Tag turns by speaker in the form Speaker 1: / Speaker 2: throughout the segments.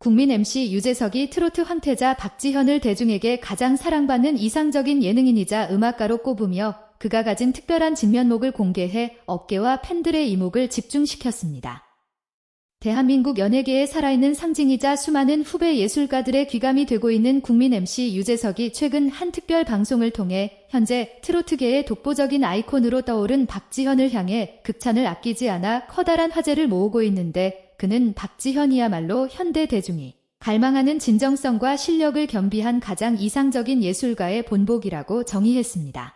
Speaker 1: 국민 MC 유재석이 트로트 황태자 박지현을 대중에게 가장 사랑받는 이상적인 예능인이자 음악가로 꼽으며 그가 가진 특별한 진면목을 공개해 업계와 팬들의 이목을 집중시켰습니다. 대한민국 연예계에 살아있는 상징이자 수많은 후배 예술가들의 귀감이 되고 있는 국민 MC 유재석이 최근 한 특별 방송을 통해 현재 트로트계의 독보적인 아이콘으로 떠오른 박지현을 향해 극찬을 아끼지 않아 커다란 화제를 모으고 있는데 그는 박지현이야말로 현대 대중이 갈망하는 진정성과 실력을 겸비한 가장 이상적인 예술가의 본복이라고 정의했습니다.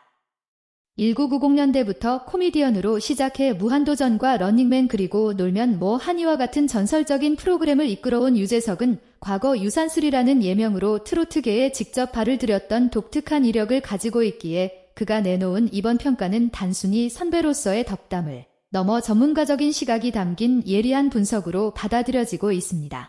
Speaker 1: 1990년대부터 코미디언으로 시작해 무한도전과 런닝맨 그리고 놀면 뭐 한이와 같은 전설적인 프로그램을 이끌어온 유재석은 과거 유산슬이라는 예명으로 트로트계에 직접 발을 들였던 독특한 이력을 가지고 있기에 그가 내놓은 이번 평가는 단순히 선배로서의 덕담을 넘어 전문가적인 시각이 담긴 예리한 분석으로 받아들여지고 있습니다.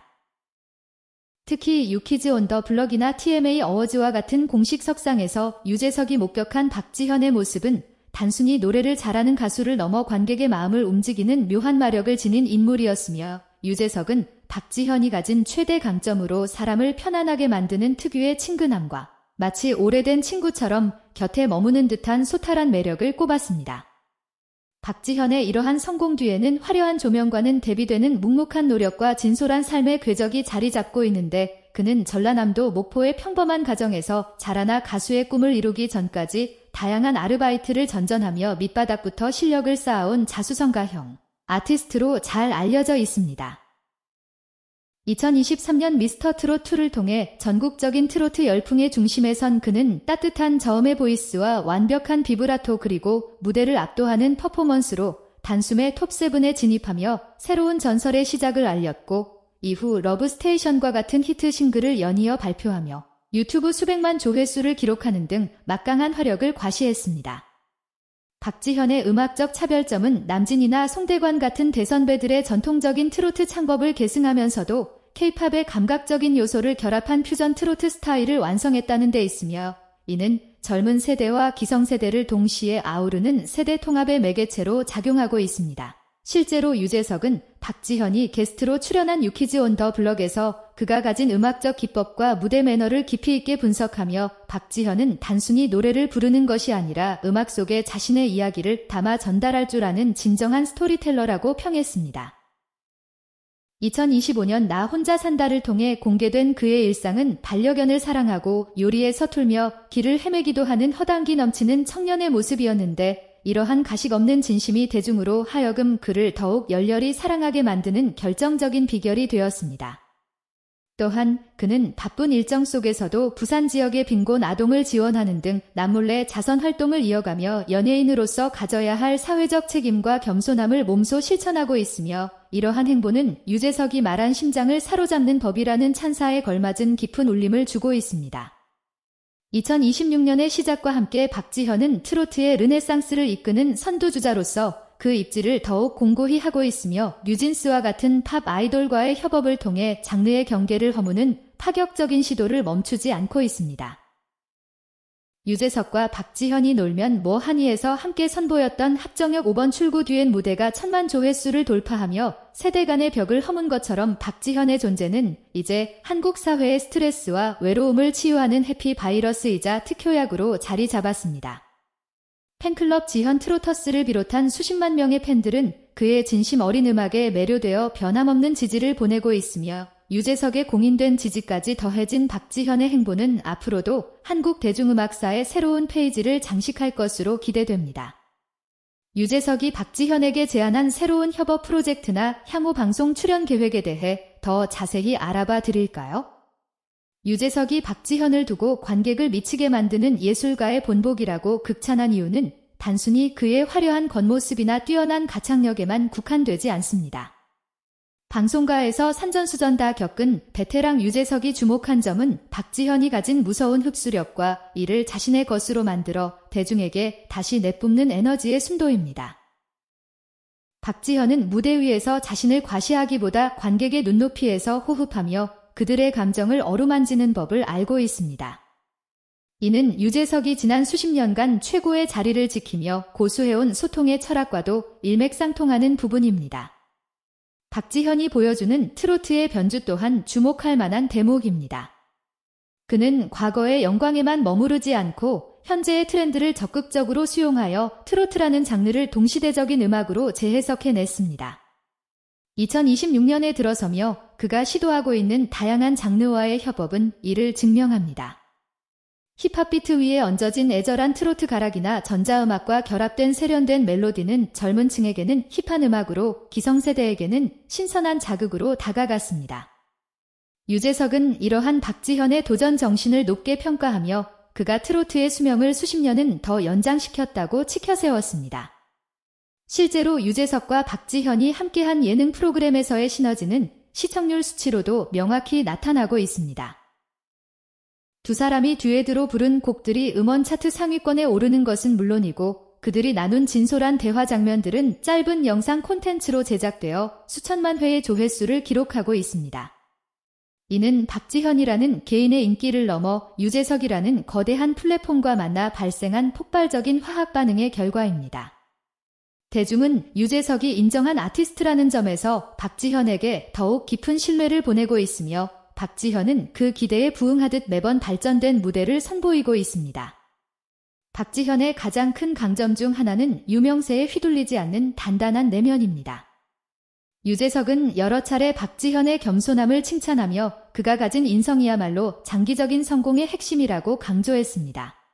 Speaker 1: 특히 유키즈 온 더 블럭이나 TMA 어워즈와 같은 공식 석상에서 유재석이 목격한 박지현의 모습은 단순히 노래를 잘하는 가수를 넘어 관객의 마음을 움직이는 묘한 마력을 지닌 인물이었으며 유재석은 박지현이 가진 최대 강점으로 사람을 편안하게 만드는 특유의 친근함과 마치 오래된 친구처럼 곁에 머무는 듯한 소탈한 매력을 꼽았습니다. 박지현의 이러한 성공 뒤에는 화려한 조명과는 대비되는 묵묵한 노력과 진솔한 삶의 궤적이 자리 잡고 있는데 그는 전라남도 목포의 평범한 가정에서 자라나 가수의 꿈을 이루기 전까지 다양한 아르바이트를 전전하며 밑바닥부터 실력을 쌓아온 자수성가형 아티스트로 잘 알려져 있습니다. 2023년 미스터 트롯 2를 통해 전국적인 트로트 열풍의 중심에 선 그는 따뜻한 저음의 보이스와 완벽한 비브라토 그리고 무대를 압도하는 퍼포먼스로 단숨에 톱7에 진입하며 새로운 전설의 시작을 알렸고 이후 러브스테이션과 같은 히트 싱글을 연이어 발표하며 유튜브 수백만 조회수를 기록하는 등 막강한 화력을 과시했습니다. 박지현의 음악적 차별점은 남진이나 송대관 같은 대선배들의 전통적인 트로트 창법을 계승하면서도 케이팝의 감각적인 요소를 결합한 퓨전 트로트 스타일을 완성했다는 데 있으며 이는 젊은 세대와 기성세대를 동시에 아우르는 세대 통합의 매개체로 작용하고 있습니다. 실제로 유재석은 박지현이 게스트로 출연한 유키즈 온 더 블럭에서 그가 가진 음악적 기법과 무대 매너를 깊이 있게 분석하며 박지현은 단순히 노래를 부르는 것이 아니라 음악 속에 자신의 이야기를 담아 전달할 줄 아는 진정한 스토리텔러라고 평했습니다. 2025년 나 혼자 산다를 통해 공개된 그의 일상은 반려견을 사랑하고 요리에 서툴며 길을 헤매기도 하는 허당기 넘치는 청년의 모습이었는데 이러한 가식 없는 진심이 대중으로 하여금 그를 더욱 열렬히 사랑하게 만드는 결정적인 비결이 되었습니다. 또한 그는 바쁜 일정 속에서도 부산 지역의 빈곤 아동을 지원하는 등 남몰래 자선 활동을 이어가며 연예인으로서 가져야 할 사회적 책임과 겸손함을 몸소 실천하고 있으며 이러한 행보는 유재석이 말한 심장을 사로잡는 법이라는 찬사에 걸맞은 깊은 울림을 주고 있습니다. 2026년의 시작과 함께 박지현은 트로트의 르네상스를 이끄는 선두주자로서 그 입지를 더욱 공고히 하고 있으며 뉴진스와 같은 팝 아이돌과의 협업을 통해 장르의 경계를 허무는 파격적인 시도를 멈추지 않고 있습니다. 유재석과 박지현이 놀면 뭐 한이에서 함께 선보였던 합정역 5번 출구 뒤엔 무대가 천만 조회수를 돌파하며 세대 간의 벽을 허문 것처럼 박지현의 존재는 이제 한국 사회의 스트레스와 외로움을 치유하는 해피 바이러스이자 특효약으로 자리 잡았습니다. 팬클럽 지현 트로터스를 비롯한 수십만 명의 팬들은 그의 진심 어린 음악에 매료되어 변함없는 지지를 보내고 있으며 유재석의 공인된 지지까지 더해진 박지현의 행보는 앞으로도 한국 대중음악사의 새로운 페이지를 장식할 것으로 기대됩니다. 유재석이 박지현에게 제안한 새로운 협업 프로젝트나 향후 방송 출연 계획에 대해 더 자세히 알아봐 드릴까요? 유재석이 박지현을 두고 관객을 미치게 만드는 예술가의 본복이라고 극찬한 이유는 단순히 그의 화려한 겉모습이나 뛰어난 가창력에만 국한되지 않습니다. 방송가에서 산전수전 다 겪은 베테랑 유재석이 주목한 점은 박지현이 가진 무서운 흡수력과 이를 자신의 것으로 만들어 대중에게 다시 내뿜는 에너지의 순도입니다. 박지현은 무대 위에서 자신을 과시하기보다 관객의 눈높이에서 호흡하며 그들의 감정을 어루만지는 법을 알고 있습니다. 이는 유재석이 지난 수십 년간 최고의 자리를 지키며 고수해온 소통의 철학과도 일맥상통하는 부분입니다. 박지현이 보여주는 트로트의 변주 또한 주목할 만한 대목입니다. 그는 과거의 영광에만 머무르지 않고 현재의 트렌드를 적극적으로 수용하여 트로트라는 장르를 동시대적인 음악으로 재해석해냈습니다. 2026년에 들어서며 그가 시도하고 있는 다양한 장르와의 협업은 이를 증명합니다. 힙합 비트 위에 얹어진 애절한 트로트 가락이나 전자음악과 결합된 세련된 멜로디는 젊은 층에게는 힙한 음악으로 기성세대에게는 신선한 자극으로 다가갔습니다. 유재석은 이러한 박지현의 도전 정신을 높게 평가하며 그가 트로트의 수명을 수십 년은 더 연장시켰다고 치켜세웠습니다. 실제로 유재석과 박지현이 함께한 예능 프로그램에서의 시너지는 시청률 수치로도 명확히 나타나고 있습니다. 두 사람이 듀엣으로 부른 곡들이 음원 차트 상위권에 오르는 것은 물론이고 그들이 나눈 진솔한 대화 장면들은 짧은 영상 콘텐츠로 제작되어 수천만 회의 조회수를 기록하고 있습니다. 이는 박지현이라는 개인의 인기를 넘어 유재석이라는 거대한 플랫폼과 만나 발생한 폭발적인 화학 반응의 결과입니다. 대중은 유재석이 인정한 아티스트라는 점에서 박지현에게 더욱 깊은 신뢰를 보내고 있으며 박지현은 그 기대에 부응하듯 매번 발전된 무대를 선보이고 있습니다. 박지현의 가장 큰 강점 중 하나는 유명세에 휘둘리지 않는 단단한 내면입니다. 유재석은 여러 차례 박지현의 겸손함을 칭찬하며 그가 가진 인성이야말로 장기적인 성공의 핵심이라고 강조했습니다.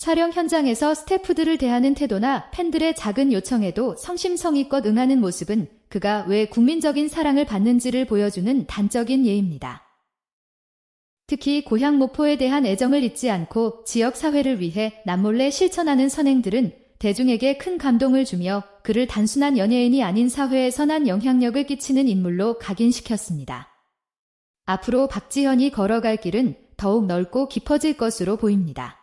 Speaker 1: 촬영 현장에서 스태프들을 대하는 태도나 팬들의 작은 요청에도 성심성의껏 응하는 모습은 그가 왜 국민적인 사랑을 받는지를 보여주는 단적인 예입니다. 특히 고향 모포에 대한 애정을 잊지 않고 지역 사회를 위해 남몰래 실천하는 선행들은 대중에게 큰 감동을 주며 그를 단순한 연예인이 아닌 사회에 선한 영향력을 끼치는 인물로 각인시켰습니다. 앞으로 박지현이 걸어갈 길은 더욱 넓고 깊어질 것으로 보입니다.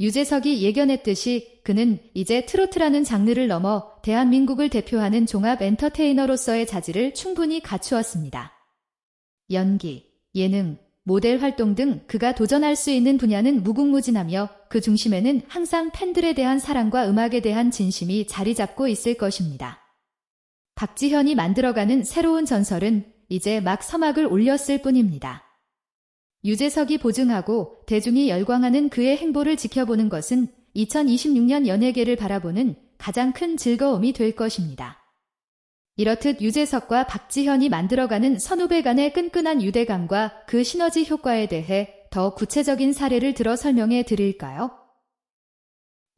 Speaker 1: 유재석이 예견했듯이 그는 이제 트로트라는 장르를 넘어 대한민국을 대표하는 종합 엔터테이너로서의 자질을 충분히 갖추었습니다. 연기, 예능, 모델 활동 등 그가 도전할 수 있는 분야는 무궁무진하며 그 중심에는 항상 팬들에 대한 사랑과 음악에 대한 진심이 자리 잡고 있을 것입니다. 박지현이 만들어가는 새로운 전설은 이제 막 서막을 올렸을 뿐입니다. 유재석이 보증하고 대중이 열광하는 그의 행보를 지켜보는 것은 2026년 연예계를 바라보는 가장 큰 즐거움이 될 것입니다. 이렇듯 유재석과 박지현이 만들어가는 선후배 간의 끈끈한 유대감과 그 시너지 효과에 대해 더 구체적인 사례를 들어 설명해 드릴까요?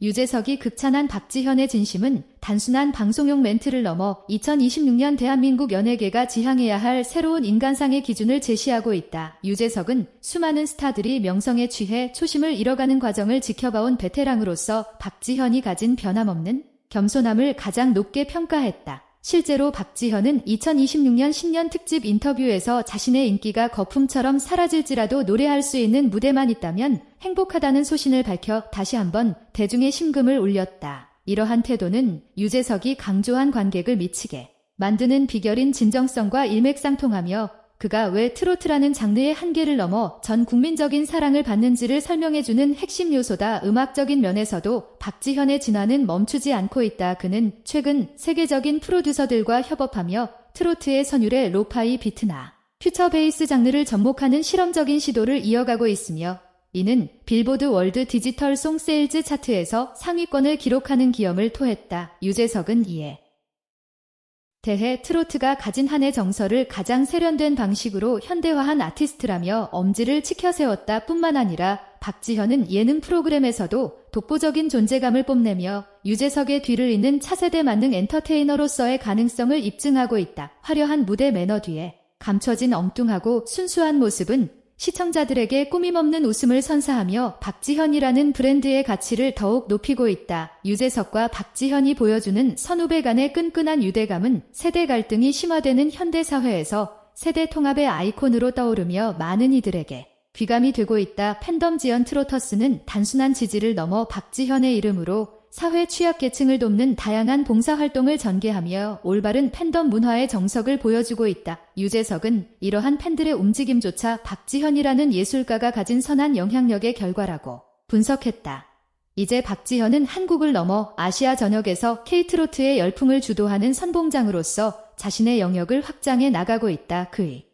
Speaker 1: 유재석이 극찬한 박지현의 진심은 단순한 방송용 멘트를 넘어 2026년 대한민국 연예계가 지향해야 할 새로운 인간상의 기준을 제시하고 있다. 유재석은 수많은 스타들이 명성에 취해 초심을 잃어가는 과정을 지켜봐온 베테랑으로서 박지현이 가진 변함없는 겸손함을 가장 높게 평가했다. 실제로 박지현은 2026년 신년 특집 인터뷰에서 자신의 인기가 거품처럼 사라질지라도 노래할 수 있는 무대만 있다면 행복하다는 소신을 밝혀 다시 한번 대중의 심금을 울렸다. 이러한 태도는 유재석이 강조한 관객을 미치게 만드는 비결인 진정성과 일맥상통하며 그가 왜 트로트라는 장르의 한계를 넘어 전 국민적인 사랑을 받는지를 설명해주는 핵심 요소다. 음악적인 면에서도 박지현의 진화는 멈추지 않고 있다. 그는 최근 세계적인 프로듀서들과 협업하며 트로트의 선율의 로파이 비트나 퓨처 베이스 장르를 접목하는 실험적인 시도를 이어가고 있으며 이는 빌보드 월드 디지털 송 세일즈 차트에서 상위권을 기록하는 기염을 토했다. 유재석은 이에 대해 트로트가 가진 한해 정서를 가장 세련된 방식으로 현대화한 아티스트라며 엄지를 치켜세웠다 뿐만 아니라 박지현은 예능 프로그램에서도 독보적인 존재감을 뽐내며 유재석의 뒤를 잇는 차세대 만능 엔터테이너로서의 가능성을 입증하고 있다. 화려한 무대 매너 뒤에 감춰진 엉뚱하고 순수한 모습은 시청자들에게 꾸밈없는 웃음을 선사하며 박지현이라는 브랜드의 가치를 더욱 높이고 있다. 유재석과 박지현이 보여주는 선후배 간의 끈끈한 유대감은 세대 갈등이 심화되는 현대사회에서 세대 통합의 아이콘으로 떠오르며 많은 이들에게 귀감이 되고 있다. 팬덤 지연 트로터스는 단순한 지지를 넘어 박지현의 이름으로 사회 취약계층을 돕는 다양한 봉사활동을 전개하며 올바른 팬덤 문화의 정석을 보여주고 있다. 유재석은 이러한 팬들의 움직임조차 박지현이라는 예술가가 가진 선한 영향력의 결과라고 분석했다. 이제 박지현은 한국을 넘어 아시아 전역에서 K트로트의 열풍을 주도하는 선봉장으로서 자신의 영역을 확장해 나가고 있다. 그의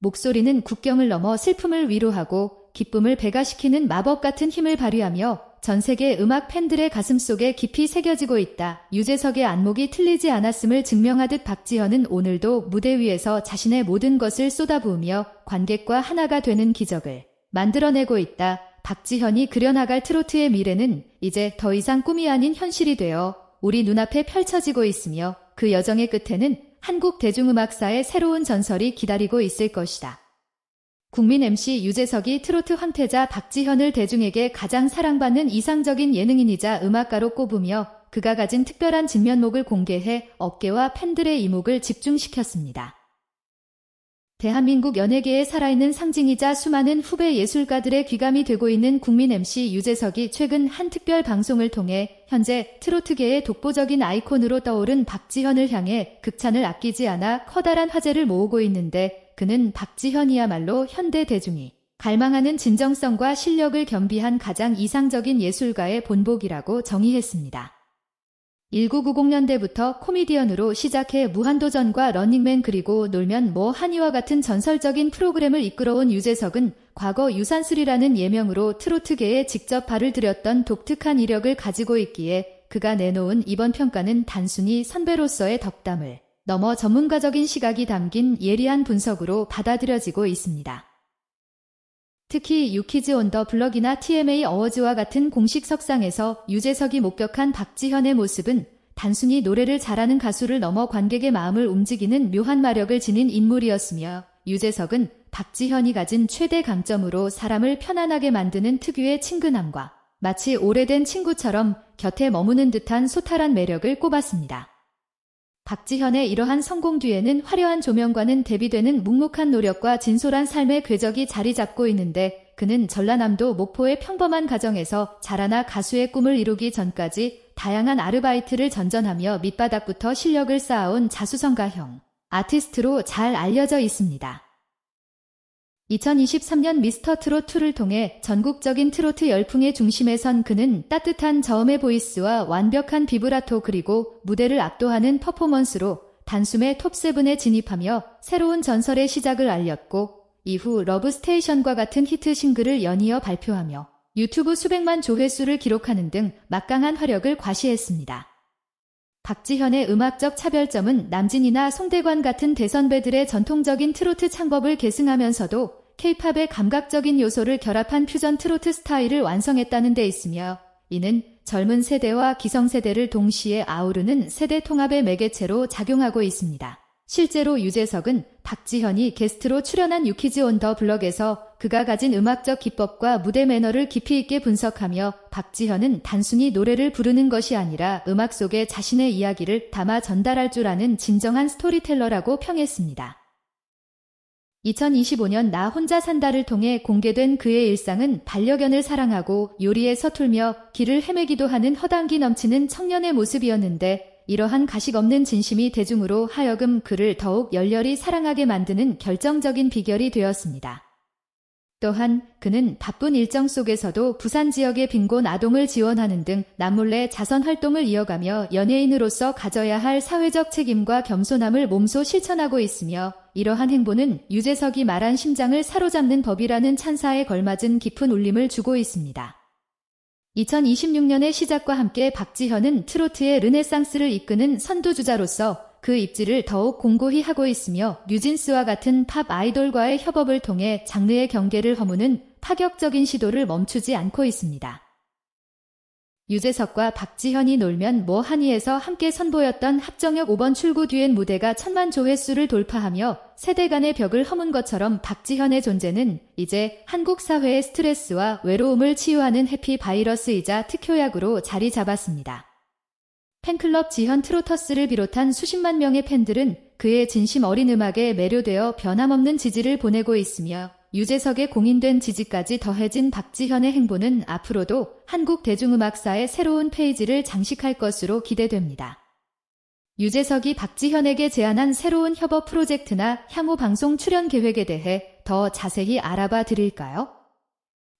Speaker 1: 목소리는 국경을 넘어 슬픔을 위로하고 기쁨을 배가시키는 마법 같은 힘을 발휘하며 전 세계 음악 팬들의 가슴 속에 깊이 새겨지고 있다. 유재석의 안목이 틀리지 않았음을 증명하듯 박지현은 오늘도 무대 위에서 자신의 모든 것을 쏟아부으며 관객과 하나가 되는 기적을 만들어내고 있다. 박지현이 그려나갈 트로트의 미래는 이제 더 이상 꿈이 아닌 현실이 되어 우리 눈앞에 펼쳐지고 있으며 그 여정의 끝에는 한국 대중음악사의 새로운 전설이 기다리고 있을 것이다. 국민 MC 유재석이 트로트 황태자 박지현을 대중에게 가장 사랑받는 이상적인 예능인이자 음악가로 꼽으며 그가 가진 특별한 진면목을 공개해 어깨와 팬들의 이목을 집중시켰습니다. 대한민국 연예계에 살아있는 상징이자 수많은 후배 예술가들의 귀감이 되고 있는 국민 MC 유재석이 최근 한 특별 방송을 통해 현재 트로트계의 독보적인 아이콘으로 떠오른 박지현을 향해 극찬을 아끼지 않아 커다란 화제를 모으고 있는데 그는 박지현이야말로 현대 대중이 갈망하는 진정성과 실력을 겸비한 가장 이상적인 예술가의 본복이라고 정의했습니다. 1990년대부터 코미디언으로 시작해 무한도전과 런닝맨 그리고 놀면 뭐 한이와 같은 전설적인 프로그램을 이끌어온 유재석은 과거 유산슬이라는 예명으로 트로트계에 직접 발을 들였던 독특한 이력을 가지고 있기에 그가 내놓은 이번 평가는 단순히 선배로서의 덕담을 넘어 전문가적인 시각이 담긴 예리한 분석으로 받아들여지고 있습니다. 특히 유키즈 온 더 블럭이나 TMA 어워즈와 같은 공식 석상에서 유재석이 목격한 박지현의 모습은 단순히 노래를 잘하는 가수를 넘어 관객의 마음을 움직이는 묘한 마력을 지닌 인물이었으며 유재석은 박지현이 가진 최대 강점으로 사람을 편안하게 만드는 특유의 친근함과 마치 오래된 친구처럼 곁에 머무는 듯한 소탈한 매력을 꼽았습니다. 박지현의 이러한 성공 뒤에는 화려한 조명과는 대비되는 묵묵한 노력과 진솔한 삶의 궤적이 자리 잡고 있는데 그는 전라남도 목포의 평범한 가정에서 자라나 가수의 꿈을 이루기 전까지 다양한 아르바이트를 전전하며 밑바닥부터 실력을 쌓아온 자수성가형 아티스트로 잘 알려져 있습니다. 2023년 미스터 트롯 2를 통해 전국적인 트로트 열풍의 중심에 선 그는 따뜻한 저음의 보이스와 완벽한 비브라토 그리고 무대를 압도하는 퍼포먼스로 단숨에 톱7에 진입하며 새로운 전설의 시작을 알렸고 이후 러브스테이션과 같은 히트 싱글을 연이어 발표하며 유튜브 수백만 조회수를 기록하는 등 막강한 화력을 과시했습니다. 박지현의 음악적 차별점은 남진이나 송대관 같은 대선배들의 전통적인 트로트 창법을 계승하면서도 케이팝의 감각적인 요소를 결합한 퓨전 트로트 스타일을 완성했다는 데 있으며 이는 젊은 세대와 기성세대를 동시에 아우르는 세대 통합의 매개체로 작용하고 있습니다. 실제로 유재석은 박지현이 게스트로 출연한 유키즈 온 더 블럭에서 그가 가진 음악적 기법과 무대 매너를 깊이 있게 분석하며 박지현은 단순히 노래를 부르는 것이 아니라 음악 속에 자신의 이야기를 담아 전달할 줄 아는 진정한 스토리텔러라고 평했습니다. 2025년 나 혼자 산다를 통해 공개된 그의 일상은 반려견을 사랑하고 요리에 서툴며 길을 헤매기도 하는 허당기 넘치는 청년의 모습이었는데 이러한 가식 없는 진심이 대중으로 하여금 그를 더욱 열렬히 사랑하게 만드는 결정적인 비결이 되었습니다. 또한 그는 바쁜 일정 속에서도 부산 지역의 빈곤 아동을 지원하는 등 남몰래 자선 활동을 이어가며 연예인으로서 가져야 할 사회적 책임과 겸손함을 몸소 실천하고 있으며 이러한 행보는 유재석이 말한 심장을 사로잡는 법이라는 찬사에 걸맞은 깊은 울림을 주고 있습니다. 2026년의 시작과 함께 박지현은 트로트의 르네상스를 이끄는 선두주자로서 그 입지를 더욱 공고히 하고 있으며 뉴진스와 같은 팝 아이돌과의 협업을 통해 장르의 경계를 허무는 파격적인 시도를 멈추지 않고 있습니다. 유재석과 박지현이 놀면 뭐 한이에서 함께 선보였던 합정역 5번 출구 뒤엔 무대가 천만 조회수를 돌파하며 세대 간의 벽을 허문 것처럼 박지현의 존재는 이제 한국 사회의 스트레스와 외로움을 치유하는 해피 바이러스이자 특효약으로 자리 잡았습니다. 팬클럽 지현 트로터스를 비롯한 수십만 명의 팬들은 그의 진심 어린 음악에 매료되어 변함없는 지지를 보내고 있으며 유재석의 공인된 지지까지 더해진 박지현의 행보는 앞으로도 한국 대중음악사의 새로운 페이지를 장식할 것으로 기대됩니다. 유재석이 박지현에게 제안한 새로운 협업 프로젝트나 향후 방송 출연 계획에 대해 더 자세히 알아봐 드릴까요?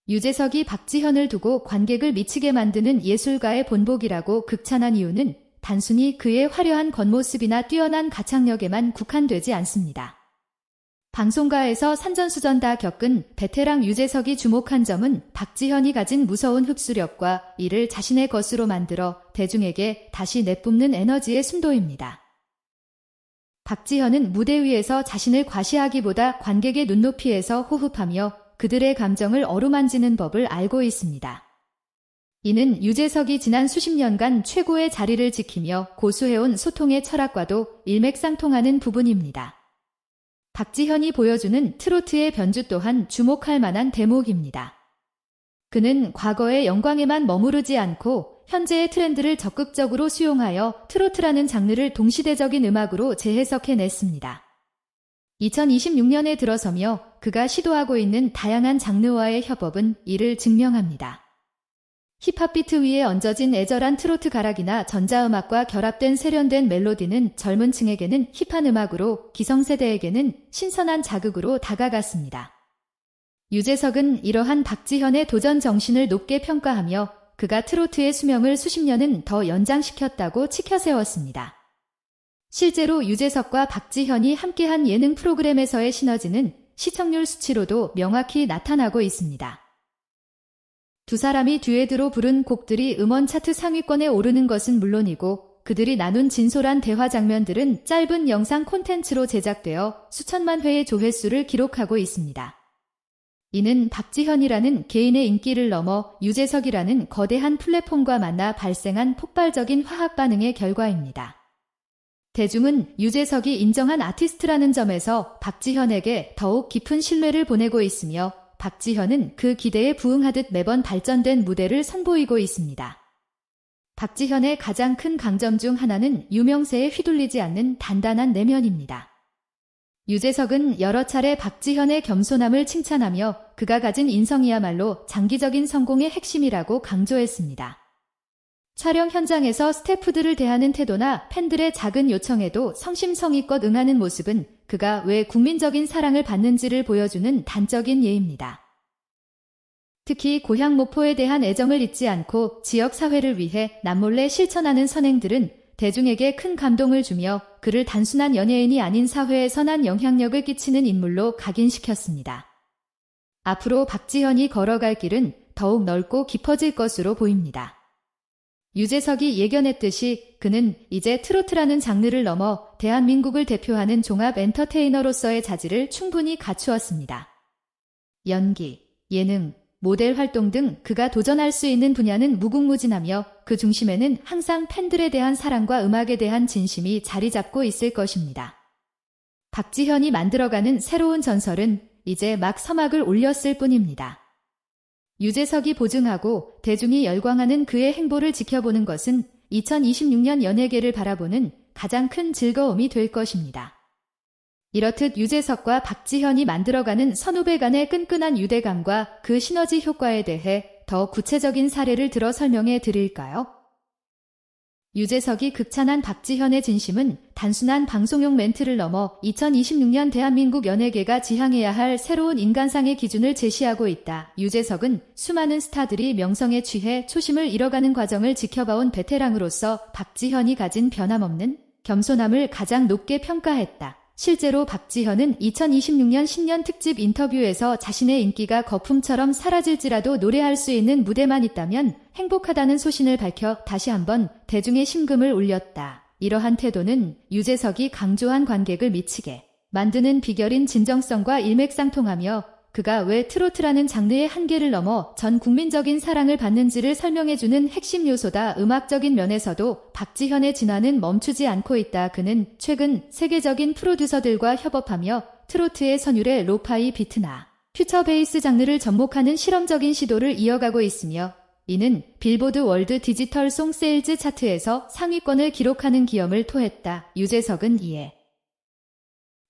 Speaker 1: 유재석이 박지현을 두고 관객을 미치게 만드는 예술가의 본복이라고 극찬한 이유는 단순히 그의 화려한 겉모습이나 뛰어난 가창력에만 국한되지 않습니다. 방송가에서 산전수전 다 겪은 베테랑 유재석이 주목한 점은 박지현이 가진 무서운 흡수력과 이를 자신의 것으로 만들어 대중에게 다시 내뿜는 에너지의 순도입니다. 박지현은 무대 위에서 자신을 과시하기보다 관객의 눈높이에서 호흡하며 그들의 감정을 어루만지는 법을 알고 있습니다. 이는 유재석이 지난 수십 년간 최고의 자리를 지키며 고수해온 소통의 철학과도 일맥상통하는 부분입니다. 박지현이 보여주는 트로트의 변주 또한 주목할 만한 대목입니다. 그는 과거의 영광에만 머무르지 않고 현재의 트렌드를 적극적으로 수용하여 트로트라는 장르를 동시대적인 음악으로 재해석해냈습니다. 2026년에 들어서며 그가 시도하고 있는 다양한 장르와의 협업은 이를 증명합니다. 힙합 비트 위에 얹어진 애절한 트로트 가락이나 전자음악과 결합된 세련된 멜로디는 젊은 층에게는 힙한 음악으로 기성세대에게는 신선한 자극으로 다가갔습니다. 유재석은 이러한 박지현의 도전 정신을 높게 평가하며 그가 트로트의 수명을 수십 년은 더 연장시켰다고 치켜세웠습니다. 실제로 유재석과 박지현이 함께한 예능 프로그램에서의 시너지는 시청률 수치로도 명확히 나타나고 있습니다. 두 사람이 듀엣으로 부른 곡들이 음원 차트 상위권에 오르는 것은 물론이고 그들이 나눈 진솔한 대화 장면들은 짧은 영상 콘텐츠로 제작되어 수천만 회의 조회수를 기록하고 있습니다. 이는 박지현이라는 개인의 인기를 넘어 유재석이라는 거대한 플랫폼과 만나 발생한 폭발적인 화학 반응의 결과입니다. 대중은 유재석이 인정한 아티스트라는 점에서 박지현에게 더욱 깊은 신뢰를 보내고 있으며 박지현은 그 기대에 부응하듯 매번 발전된 무대를 선보이고 있습니다. 박지현의 가장 큰 강점 중 하나는 유명세에 휘둘리지 않는 단단한 내면입니다. 유재석은 여러 차례 박지현의 겸손함을 칭찬하며 그가 가진 인성이야말로 장기적인 성공의 핵심이라고 강조했습니다. 촬영 현장에서 스태프들을 대하는 태도나 팬들의 작은 요청에도 성심성의껏 응하는 모습은 그가 왜 국민적인 사랑을 받는지를 보여주는 단적인 예입니다. 특히 고향 모포에 대한 애정을 잊지 않고 지역 사회를 위해 남몰래 실천하는 선행들은 대중에게 큰 감동을 주며 그를 단순한 연예인이 아닌 사회에 선한 영향력을 끼치는 인물로 각인시켰습니다. 앞으로 박지현이 걸어갈 길은 더욱 넓고 깊어질 것으로 보입니다. 유재석이 예견했듯이 그는 이제 트로트라는 장르를 넘어 대한민국을 대표하는 종합 엔터테이너로서의 자질을 충분히 갖추었습니다. 연기, 예능, 모델 활동 등 그가 도전할 수 있는 분야는 무궁무진하며 그 중심에는 항상 팬들에 대한 사랑과 음악에 대한 진심이 자리 잡고 있을 것입니다. 박지현이 만들어가는 새로운 전설은 이제 막 서막을 올렸을 뿐입니다. 유재석이 보증하고 대중이 열광하는 그의 행보를 지켜보는 것은 2026년 연예계를 바라보는 가장 큰 즐거움이 될 것입니다. 이렇듯 유재석과 박지현이 만들어가는 선후배 간의 끈끈한 유대감과 그 시너지 효과에 대해 더 구체적인 사례를 들어 설명해 드릴까요? 유재석이 극찬한 박지현의 진심은 단순한 방송용 멘트를 넘어 2026년 대한민국 연예계가 지향해야 할 새로운 인간상의 기준을 제시하고 있다. 유재석은 수많은 스타들이 명성에 취해 초심을 잃어가는 과정을 지켜봐온 베테랑으로서 박지현이 가진 변함없는 겸손함을 가장 높게 평가했다. 실제로 박지현은 2026년 신년 특집 인터뷰에서 자신의 인기가 거품처럼 사라질지라도 노래할 수 있는 무대만 있다면 행복하다는 소신을 밝혀 다시 한번 대중의 심금을 울렸다. 이러한 태도는 유재석이 강조한 관객을 미치게 만드는 비결인 진정성과 일맥상통하며 그가 왜 트로트라는 장르의 한계를 넘어 전 국민적인 사랑을 받는지를 설명해주는 핵심 요소다. 음악적인 면에서도 박지현의 진화는 멈추지 않고 있다. 그는 최근 세계적인 프로듀서들과 협업하며 트로트의 선율의 로파이 비트나 퓨처 베이스 장르를 접목하는 실험적인 시도를 이어가고 있으며 이는 빌보드 월드 디지털 송 세일즈 차트에서 상위권을 기록하는 기염을 토했다. 유재석은 이에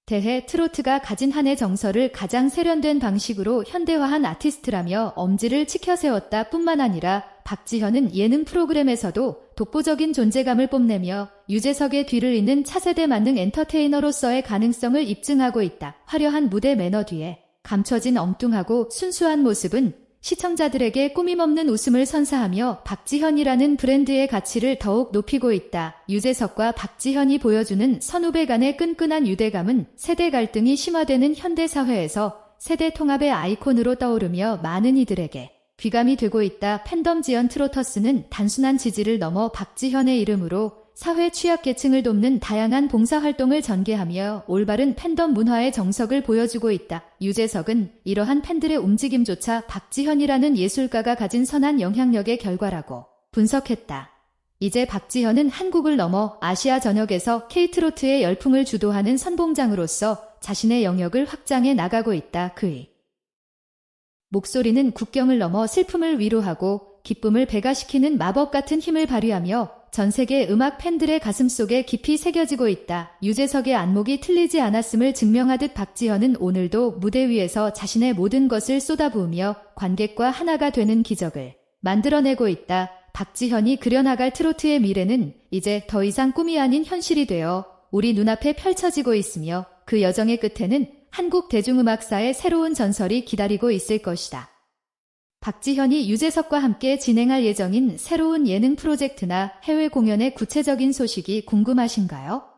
Speaker 1: 대해 트로트가 가진 한해 정서를 가장 세련된 방식으로 현대화한 아티스트라며 엄지를 치켜세웠다 뿐만 아니라 박지현은 예능 프로그램에서도 독보적인 존재감을 뽐내며 유재석의 뒤를 잇는 차세대 만능 엔터테이너로서의 가능성을 입증하고 있다. 화려한 무대 매너 뒤에 감춰진 엉뚱하고 순수한 모습은 시청자들에게 꾸밈없는 웃음을 선사하며 박지현이라는 브랜드의 가치를 더욱 높이고 있다. 유재석과 박지현이 보여주는 선후배 간의 끈끈한 유대감은 세대 갈등이 심화되는 현대사회에서 세대 통합의 아이콘으로 떠오르며 많은 이들에게 귀감이 되고 있다. 팬덤 지연 트로터스는 단순한 지지를 넘어 박지현의 이름으로 사회 취약계층을 돕는 다양한 봉사활동을 전개하며 올바른 팬덤 문화의 정석을 보여주고 있다. 유재석은 이러한 팬들의 움직임조차 박지현이라는 예술가가 가진 선한 영향력의 결과라고 분석했다. 이제 박지현은 한국을 넘어 아시아 전역에서 K트로트의 열풍을 주도하는 선봉장으로서 자신의 영역을 확장해 나가고 있다. 그의 목소리는 국경을 넘어 슬픔을 위로하고 기쁨을 배가시키는 마법 같은 힘을 발휘하며 전 세계 음악 팬들의 가슴 속에 깊이 새겨지고 있다. 유재석의 안목이 틀리지 않았음을 증명하듯 박지현은 오늘도 무대 위에서 자신의 모든 것을 쏟아부으며 관객과 하나가 되는 기적을 만들어내고 있다. 박지현이 그려나갈 트로트의 미래는 이제 더 이상 꿈이 아닌 현실이 되어 우리 눈앞에 펼쳐지고 있으며 그 여정의 끝에는 한국 대중음악사의 새로운 전설이 기다리고 있을 것이다. 박지현이 유재석과 함께 진행할 예정인 새로운 예능 프로젝트나 해외 공연의 구체적인 소식이 궁금하신가요?